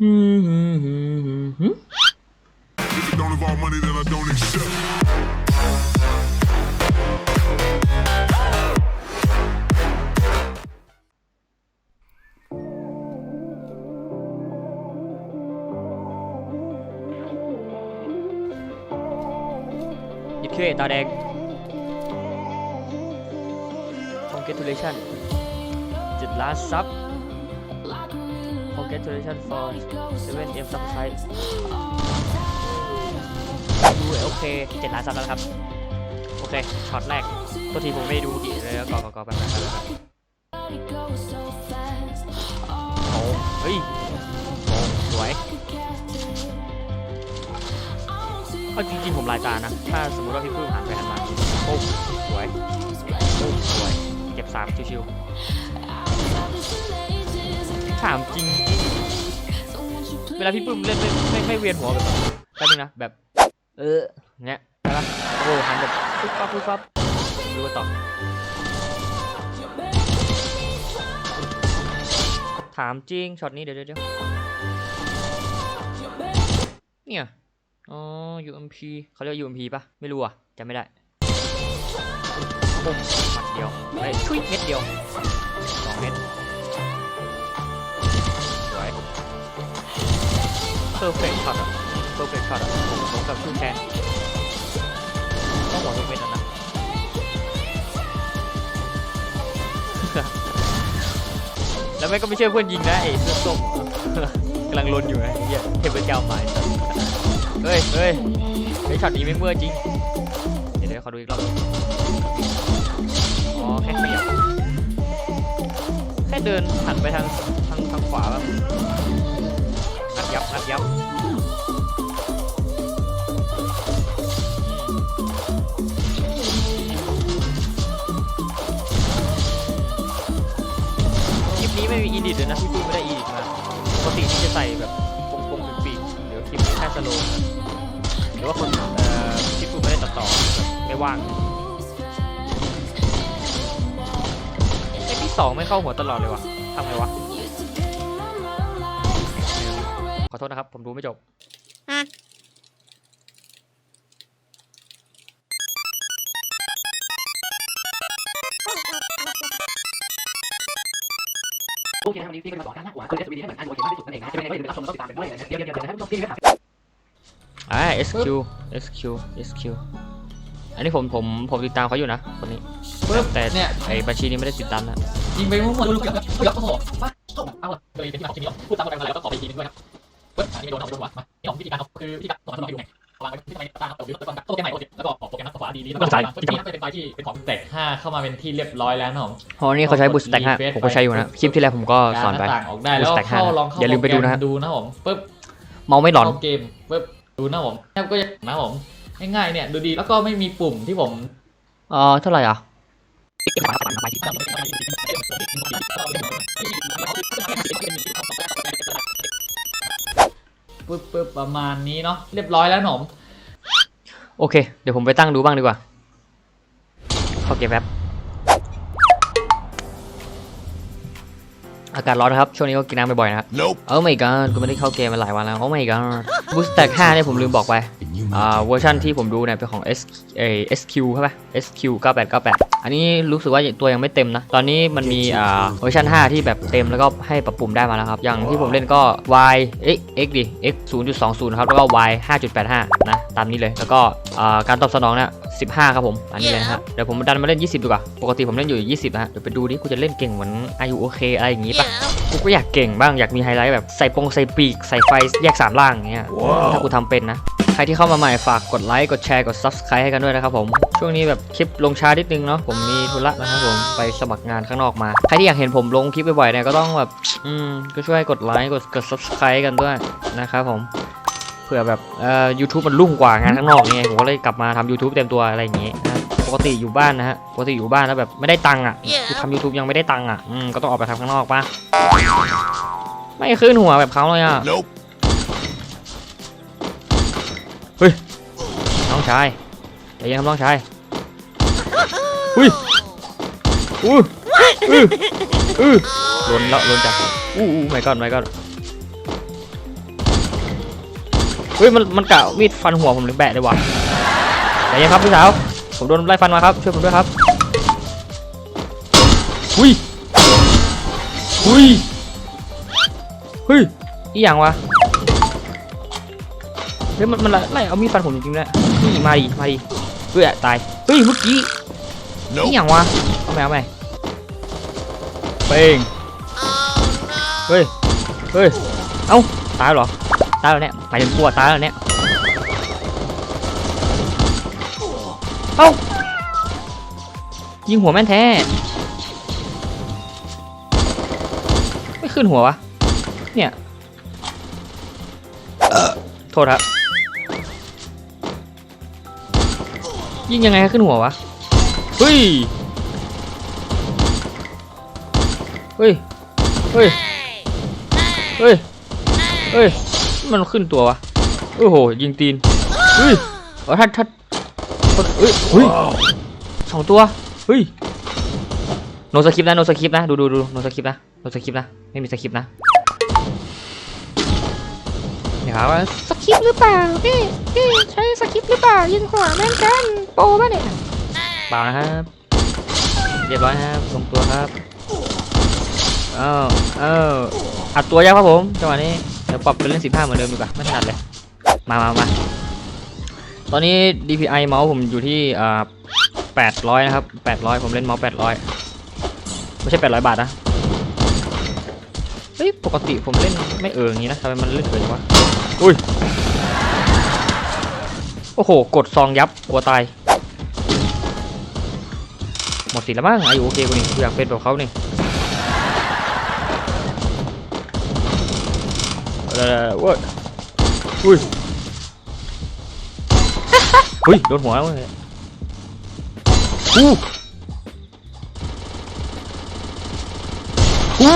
If it don't involve money, then I don't accept. ยิบเคตาแดง congratulation จ็ดล้านซับ congratulation for 7 m subscribe ดูโอเคเจ็ดล้านซับแล้วนะครับ โอเค ช็อตแรกตัวทีผมไม่ได้ดูดีเลยก่อนก่อนก่อนไปไปไปไปโอ้เฮ้ยโอ้สวยเอาจริงๆผมลายตานะ ถ้าสมมติว่าพี่ปื้มหันไปหันมาโอ้สวยโอ้สวย เก็บสามชิวๆ ถามจริง เวลาพี่ปื้มเล่นไม่ไม่ไม่เวียนหัวแบบแป๊บนึงนะแบบ เออเนี้ยใช่ปะโอ้หันแบบปุ๊บปั๊บปุ๊บปั๊บดูกันต่อถามจริงช็อตนี้เดี๋ยวเดี๋ยวเนี่ยอ๋อ UMP เขาเรียก UMP ปะไม่รู้อะจำไม่ได้ปุ๊บหมัดเดียวเฮ้ยชุยเม็ดเดียวสองเม็ด perfect shot อะ perfect shot อะผมผมกับชื่อแทนต้องบอกทุกเม็ดนะแล้วแม่ก็ไม่เชื่อเพื่อนยิงนะไอ้เสื้อส้มกำลังลนอยู่ไอ้เหี้ยเทพเจ้าไม้เฮ้ยเฮ้ยไอ้ช็อตนี้ไม่เมื่อจริง เดี๋ยวเดี๋ยวขอดูอีกรอบอ๋อแค่ขยับแค่เดินหันไปทางทางทางขวาแบบงัด ยับงัดยับคลิปนี้ไม่มีอีดิทเลยนะพี่ปุ้ยไม่ได้อีดิทมาปกติที่จะใส่แบบปงปงๆปีกๆเดี๋ยวคลิปนี้แค่สโลว์นะหรือว่าคนเอ่อพี่ปุ้ยไม่ได้ตัดต่อไม่ว่างไอที่สองไม่เข้าหัวตลอดเลยวะทำไงวะ โทษนะครับ ผมดูไม่จบโอเคนะครับวันนี้พี่ก็มาสอนการหน้าหัวคือ SVD ให้เหมือนอันโอเคมากที่สุดนั่นเองนะจะเป็นยังไงเดี๋ยวรับชมแล้วก็ติดตามกันด้วยนะเดี๋ยวเดี๋ยวเดี๋ยวให้ผู้ชมพี่ก็ถามอ่า SQ SQ SQ อันนี้ผมผมผมติดตามเขาอยู่นะคนนี้ปึ๊บแต่เนี่ยไอบัญชีนี้ไม่ได้ติดตามนะยิงไปมั่วๆลูกๆแล้วแล้วก็โอ้โหว่าเข้าเอาละเลยเป็นที่ของทีนี้พูดตามกันมาแล้วก็ขอไปอีกทีนึงด้วยครับปึ๊บ อันนี้ไม่โดนเอาโดนหัวมานี่ของวิธีการเอาคือวิธีการสอนให้ดูไงวางไว้ที่ทำไมตาครับตัวแล้วก็โปรแกมใหม่โอเคแล้วก็ออกโปรแกรมขวาดีๆแล้วก็ที่นี่เป็นไฟที่เป็นของแตก5เข้ามาเป็นที่เรียบร้อยแล้วนะผมเพราะนี่เขาใช้บูสแต็กฮะผมก็ใช้อยู่นะคลิปที่แล้วผมก็สอนไปต่างออกได้แล้วเข้าลองเข้าอย่าลืมไปดูนะฮะดูนะผมปึ๊บเมาไม่หลอนเข้าเกมปึ๊บดูนะผมแทบก็จะนะผมง่ายๆเนี่ยดูดีแล้วก็ไม่มีปุ่มที่ผมเออเท่าไหร่อะ ปึ๊บปึ๊บประมาณนี้เนาะเรียบร้อยแล้วหนม โอเค เดี๋ยวผมไปตั้งดูบ้างดีกว่าเข้าเกมแป๊บ อากาศร้อนนะครับ ช่วงนี้ก็กินน้ำบ่อยๆนะครับ Nope. โอ้ my god กูไม่ได้เข้าเกมมาหลายวันแล้ว โอ้ my god Boost Stack 5เนี่ยผมลืมบอกไปอ่าเวอร์ชันที่ผมดูเนี่ยเป็นของ S เอ SQ ใช่ปะ SQ 9898 อันนี้รู้สึกว่าตัวยังไม่เต็มนะ ตอนนี้มันมีอ่าเวอร์ชัน5 ที่แบบเต็มแล้วก็ให้ปรับปรุงได้มาแล้วครับ อย่างที่ผมเล่นก็ Y X X ดิ X 0.20ครับแล้วก็ Y 5.85นะ ตามนี้เลยแล้วก็อ่าการตอบสนองเนี่ย15ครับผมอันนี้เลยนะฮะเดี๋ยวผมดันมาเล่น 20 ดีกว่า ปกติผมเล่นอยู่ 20นะฮะเดี๋ยวไปดูดิกูจะเล่นเก่งเหมือนอายุโอเคอะไรอย่างงี้ปะกูก็อยากเก่งบ้างอยากมีไฮไลท์แบบใส่ปงใส่ปีกใส่ไฟแยกสามล่างอย่างเงี้ยถ้ากูทำเป็นนะใครที่เข้ามาใหม่ฝากกดไลค์กดแชร์กด Subscribe ให้กันด้วยนะครับผม ช่วงนี้แบบคลิปลงช้านิดนึงเนาะผมมีธุระนะครับผมไปสมัครงานข้างนอกมา ใครที่อยากเห็นผมลงคลิปบ่อยๆเนี่ยก็ต้องแบบ อืมก็ช่วยกดไลค์กดกด Subscribe กันด้วยนะครับผม เผื่อแบบเอ่อ YouTube มันรุ่งกว่างานข้างนอกไงผมก็เลยกลับมาทำ YouTube เต็มตัวอะไรอย่างงี้นะปกติอยู่บ้านนะฮะปกติอยู่บ้านแล้วแบบไม่ได้ตังค์อะคือทำ YouTube ยังไม่ได้ตังค์อะอืมก็ต้องออกไปทำข้างนอกป่ะไม่ขึ้นหัวแบบเขาเลยอะ Nope. น้องชายใจเย็นครับน้องชายอุ้ยอู้อื้ออื้อล้นแล้วล้นจัดอู้อู้ไม่ก่อนไม่ก่อน เฮ้ยมันมันกะมีดฟันหัวผมเลยแบะเลยว่ะใจเย็นครับพี่สาว ผมโดนไล่ฟันมาครับ ช่วยผมด้วยครับหุยหุยเฮ้ยอีหยังวะเฮ้ยมันมันไล่เอามีดฟันผมจริงๆด้วยนี่มาดิมาดิเฮ้ยตายเฮ้ยเมื่อกี้นี่อย่างวะเอาใหมเอาใหมเป้งเฮ้ยเฮ้ยเอ้าตายเหรอ ตายแล้วเนี่ยหมายถึงกลัวตายแล้วเนี่ยเอ้ายิงหัวแม่นแท้ ไม่ขึ้นหัววะ เนี่ย โทษครับ ยิงยังไงให้ขึ้นหัววะ เฮ้ย เฮ้ย เฮ้ย เฮ้ย เฮ้ย มันขึ้นตัววะโอ้โหยิงตีนเฮ้ยเอาถ้าถ้าเฮ้ยเฮ้ยสองตัวเฮ้ยโนสคริปนะโนสคริปนะดูดูดูโนสคริปนะโนสคริปนะไม่มีสคริปนะอย่าหาว่าสคริปต์หรือเปล่าพี่พี่ใช้สคริปต์หรือเปล่ายิงหัวแม่นกันโปรป่ะเนี่ยเปล่านะครับเรียบร้อยครับลงตัวครับเอ้าเอ้าอัดตัวยากครับผมจังหวะนี้ เดี๋ยวปรับเป็นเล่นสิบห้าเหมือนเดิมดีกว่าไม่ถนัดเลย มามามาตอนนี้ DPI เมาส์ผมอยู่ที่อ่าแปดร้อยนะครับแปดร้อยผมเล่นเมาส์แปดร้อยไม่ใช่แปดร้อยบาทนะเฮ้ยปกติผมเล่นไม่เอออย่างนี้นะทำไมมันเล่นเออจังวะอุ้ยโอ้โห กดซองยับกลัวตาย หมดสิแล้วมั้งอายุโอเคกูนี่อยากเป็นแบบเขานี่ เออเว้ยอุ้ยอุ้ยโดนหัวแล้วเว้ยอู้อู้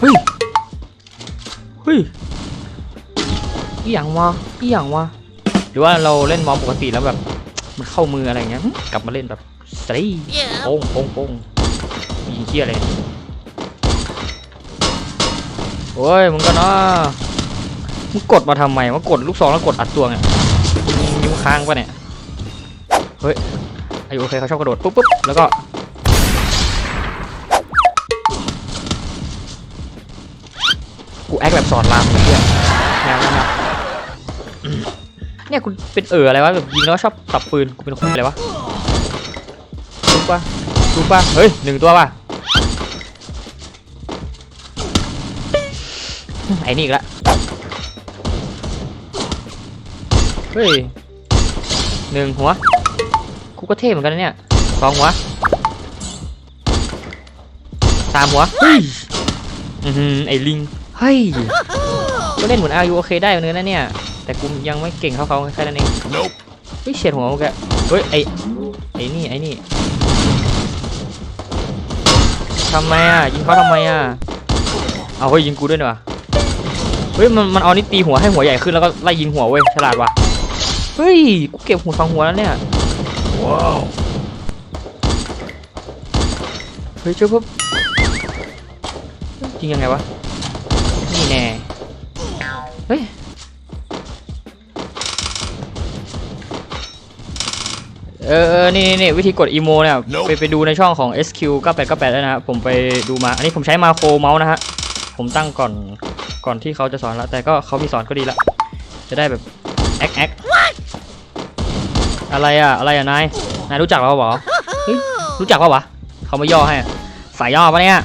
เฮ้ยเฮ้ยอีหยังวะอีหยังวะหรือว่าเราเล่นมอมปกติแล้วแบบมันเข้ามืออะไรเงี้ยหึกลับมาเล่นแบบ สตรีโป้งโป้งโป้งยิงเคี้ยอะไรเนี่ยโอ้ยมึงก็เนาะมึงกดมาทำไมมากดลูกซองแล้วกดอัดตัวไงนิ้วค้างปะเนี่ยเฮ้ยอายุโอเคเขาชอบกระโดดปุ๊บปุ๊บแล้วก็กูแอคแบบสอนรามเพื่อนแนวนั้นนะอืมเนี่ยกูเป็นเอออะไรวะแบบยิงแล้วชอบตับปืนกูเป็นคนอะไรวะทุก ปะทุกปะเฮ้ยหนึ่งตัวปะไอ้นี่อีกละเฮ้ยหนึ่งหัวกูก็เท่เหมือนกันนะเนี่ยสองหัวสามหัวเฮ้ยอือหือไอ้ลิงเฮ้ยก็เล่นเหมือนอายุโอเคได้เหมือนกันนะเนี่ย แต่กูยังไม่เก่งเท่าเขาแค่นั้นเอง Nope. เฮ้ยเฉียดหัวมึงแกเฮ้ยไอไอนี่ไอนี่ ทำไมอะยิงเขาทำไมอะเอาเฮ้ยยิงกูด้วยเนอะเฮ้ยมันมันเอานี่ตีหัวให้หัวใหญ่ขึ้นแล้วก็ไล่ยิงหัวเว้ยฉลาดว่ะเฮ้ยกูเก็บหัวสองหัวแล้วเนี่ย Wow. เฮ้ยช่วยปุ๊บยิงยังไงวะนี่แน่เฮ้ย เออเออนี่นี่นี่วิธีกดอีโมเนี่ย Nope ไปไปดูในช่องของ SQ 9898ได้นะครับผมไปดูมา อันนี้ผมใช้มาโครเมาส์นะฮะ ผมตั้งก่อนก่อนที่เขาจะสอนแล้วแต่ก็เขามีสอนก็ดีละ จะได้แบบแอคแอคอะไรอะอะไรอะนาย นายรู้จักเราเปล่าเฮ้ยรู้จักปะวะเขาไม่ย่อให้อะสายย่อปะเนี่ย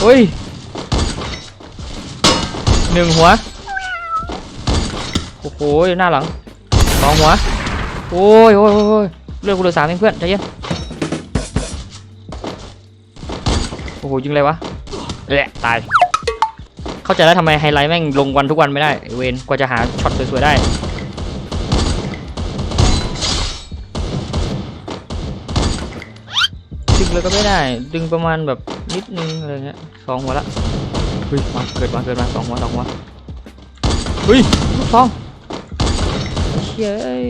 เฮ้ยหนึ่งหัว โอ้โหหน้าหลังสองหัว โอ้ยโอ้ยโอ้ยเลือกกูเหลือสามเองเพื่อนใจเย็นโอ้โหยิงเลยวะแหละตาย เข้าใจแล้วทำไมไฮไลท์แม่งลงวันทุกวันไม่ได้ เวนกว่าจะหาช็อตสวยๆได้ดึงเลยก็ไม่ได้ ดึงประมาณแบบนิดนึงอะไรเงี้ยสองหัวละเฮ้ยมาเกิดมาเกิดมาสองหัวสองหัวเฮ้ยลูกซองเฮ้ย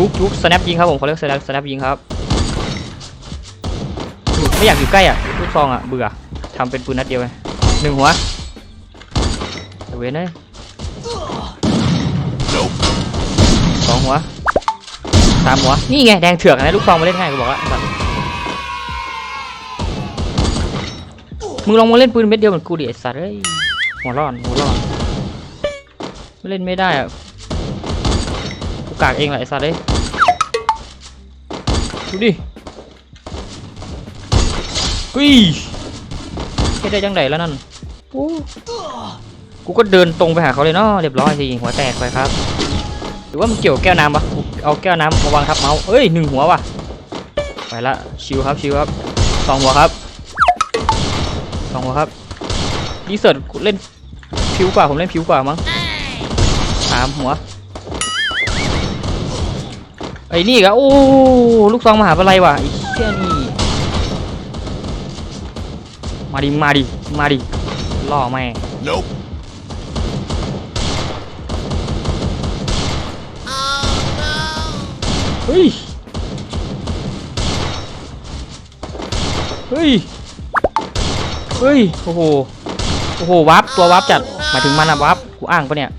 จุกจุกสแนปยิงครับผมเขาเรียกสแนปสแนปยิงครับ ไม่อยากอยู่ใกล้อะลูกซองอะเบื่อทำเป็นปืนนัดเดียวไงหนึ่งหัวเว้นเลยสองหัวสามหัว นี่ไงแดงเถือกนะลูกซองมาเล่นง่ายกูบอกแล้วมึงลองมาเล่นปืนเม็ดเดียวเหมือนกูดิไอ้สัสเอ้ยหัวร้อนหัวร้อนเล่นไม่ได้อะ กากเองแหละไอ้สัสเอ้ยดูดิอุ้ยเฮ็ดได้จังไดแล้วนั่นกูก็เดินตรงไปหาเขาเลยเนาะเรียบร้อยสิหัวแตกไปครับ หรือว่ามันเกี่ยวแก้วน้ำปะเอาแก้วน้ำมาวางทับเมาส์เอ้ยหนึ่งหัวว่ะไปละชิวครับชิวครับสองหัวครับสองหัวครับดีเซิร์ตเล่นผิวกว่าผมเล่นผิวกว่ามั้งสามหัว ไอ้นี่อีก็โอ้ลูกซองมหาวิทยาลัยว่ะไอ้เชี่ยนี่มาดิมาดิมาดิล่อแม่ง Nope. เฮ้ย เฮ้ย เฮ้ย โอ้โห โอ้โห วับ ตัววับจัด หมายถึงมันอะวับ กูอ้างปะเนี่ย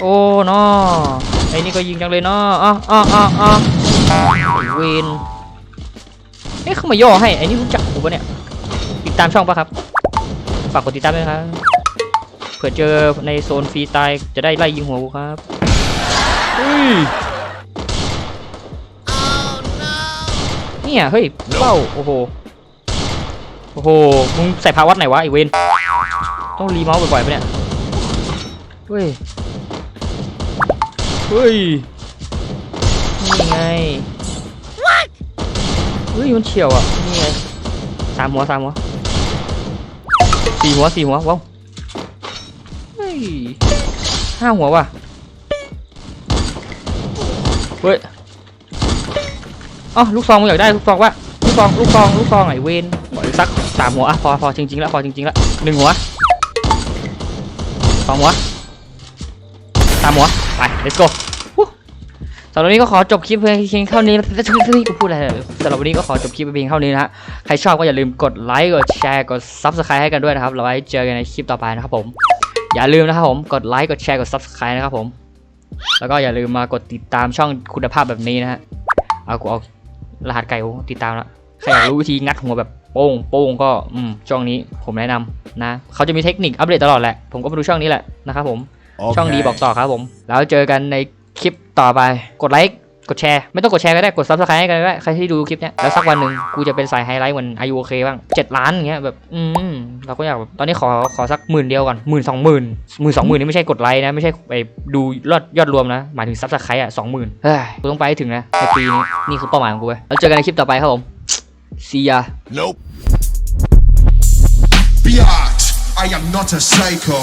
โอ้นอ ไอ้นี่ก็ยิงจังเลยเนาะอ๋ออ๋ออ๋ออ๋ออ้เวนเอ๊ะเขามาย่อให้ไอ้นี่รู้จักกูปะเนี่ยติดตามช่องปะครับฝากกดติดตามด้วยครับเผื่อเจอในโซนฟรีตายจะได้ไล่ยิงหัวกูครับเฮ้ยเนี่ยเฮ้ยเป้าโอ้โหโอ้โหมึงใส่พาวัดไหนวะไอเวนต้องรีเมาส์บ่อยๆปะเนี่ยเฮ้ย เฮ้ย นี่ไงเฮ้ยมันเฉียวอะ นี่ไงสามหัวสามหัวสี่หัวสี่หัวว้าวเฮ้ยห้าหัวว่ะ เฮ้ยอ๋อลูกซองมึงอยากได้ลูกซองวะลูกซองลูกซองลูกซองไอเวนปล่อยสักสามหัวอะพอพอจริงๆแล้วพอจริงๆแล้วหนึ่งหัวสองหัวสามหัว ไป let's go สำหรับวันนี้ก็ขอจบคลิปเพียงเท่านี้แล้วกูพูดอะไรสำหรับวันนี้ก็ขอจบคลิปเพียงเท่านี้นะฮะใครชอบก็อย่าลืมกดไลค์กดแชร์กด Subscribe ให้กันด้วยนะครับเราไว้เจอกันในคลิปต่อไปนะครับผมอย่าลืมนะครับผมกดไลค์กดแชร์กด Subscribe นะครับผมแล้วก็อย่าลืมมากดติดตามช่องคุณภาพแบบนี้นะฮะเอากูเอารหัสไก่ติดตามแล้วใครอยากรู้วิธีงัดหัวแบบโป้งโป้งก็อืมช่องนี้ผมแนะนำนะเขาจะมีเทคนิคอัปเดตตลอดแหละผมก็มาดูช่องนี้แหละนะครับผม ช่องดีบอกต่อครับผม แล้วเจอกันในคลิปต่อไป กดไลค์ กดแชร์ ไม่ต้องกดแชร์ก็ได้ กดซับสไครต์ก็ได้ ใครที่ดูคลิปเนี้ย แล้วสักวันหนึ่งกูจะเป็นสายไฮไลท์เหมือนอายุโอเคบ้างเจ็ดล้านอย่างเงี้ยแบบ อืม เราก็อยากแบบ ตอนนี้ขอ ขอสักหมื่นเดียวก่อนหมื่นสองหมื่นหมื่นสองหมื่นนี่ไม่ใช่กดไลค์นะ ไม่ใช่ไปดูยอดยอดรวมนะ หมายถึงซับสไครต์อะสองหมื่นเฮ้ย กูต้องไปให้ถึงนะในปีนี้ นี่คือเป้าหมายของกูเว้ยแล้วเจอกันในคลิปต่อไปครับผม see ya Nope. Biatch, I am not a psycho.